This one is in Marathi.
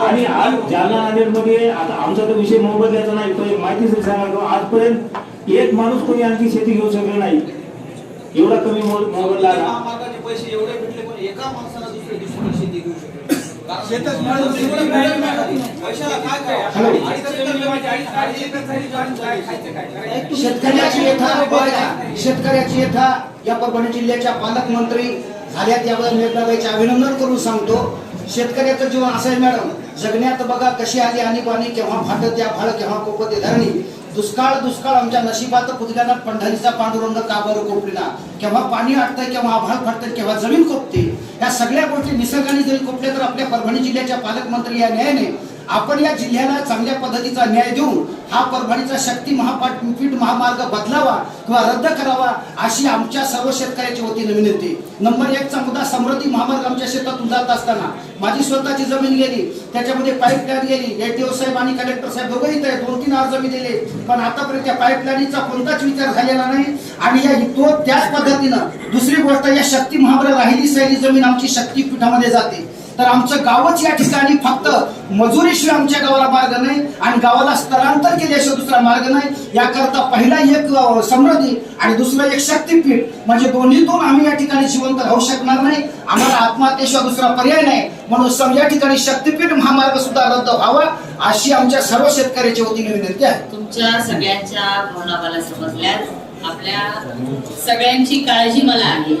आणि आज जालना नांदेडमध्ये आता आमचा तर विषय मोबदल्याचा नाही तो एक माहितीसाठी सांगायचो आजपर्यंत एक माणूस कोणी आणखी शेती घेऊ शकले नाही. एवढा कमी मोल- मोबदला पैसे एवढे भेटले पण एका माणसाला दुसऱ्या शेती घेऊ शकले? शेतकऱ्याची शेतकऱ्याची व्यथा या परभणी जिल्ह्याच्या पालकमंत्री झाल्यात याबद्दल मी एकदा अभिनंदन करून सांगतो. शेतकऱ्याचं जीवन असं आहे मॅडम जगण्यात बघा कशी आली आणि पाणी केव्हा फाटत त्या फाळ केव्हा कोपते धरणी. दुष्काळ दुष्काळ आमच्या नशिबात पुतल्यानं पंढरीचा पांडुरंग का बरं कोपरीना? केव्हा पाणी आटतंय केव्हा आभाळ फाटतंय केव्हा जमीन कोपते? या सगळ्या गोष्टी निसर्गाने जरी कोपल्या तर आपल्या परभणी जिल्ह्याच्या पालकमंत्री या न्यायाने आपण या जिल्ह्याला चांगल्या पद्धतीचा न्याय देऊन हा परभणीचा शक्ती महापाठपीठ महामार्ग बदलावा किंवा रद्द करावा अशी आमच्या सर्व शेतकऱ्याच्या वतीने विनंती. नंबर एकचा मुद्दा समृद्धी महामार्ग आमच्या शेतातून जात असताना. माझी स्वतःची जमीन गेली त्याच्यामध्ये पाईपलाईन गेली एटीओ साहेब आणि कलेक्टर साहेब दोघंही तर दोन तीन अर्ज मी दिले. पण आतापर्यंत त्या पाईपलाईनचा कोणताच विचार झालेला नाही आणि या तो त्याच पद्धतीनं दुसरी गोष्ट या शक्ती महामार्ग राहिली सैली जमीन आमची शक्तीपीठामध्ये जाते. तर आमचं गावच या ठिकाणी फक्त मजुरीशिवाय आमच्या गावाला मार्ग नाही आणि गावाला स्थलांतर केल्याशिवाय दुसरा मार्ग नाही. याकरता पहिला एक समृद्धी आणि दुसरं एक शक्तीपीठ. म्हणजे दोन्हीतून आम्ही या ठिकाणी जिवंत राहू शकणार नाही. आम्हाला आत्महत्येशिवाय दुसरा पर्याय नाही. म्हणून या ठिकाणी शक्तीपीठ महामार्ग सुद्धा रद्द व्हावा अशी आमच्या सर्व शेतकऱ्याच्या वतीने विनंती आहे. तुमच्या सगळ्यांच्या भावना मला आपल्या सगळ्यांची काळजी मला आहे.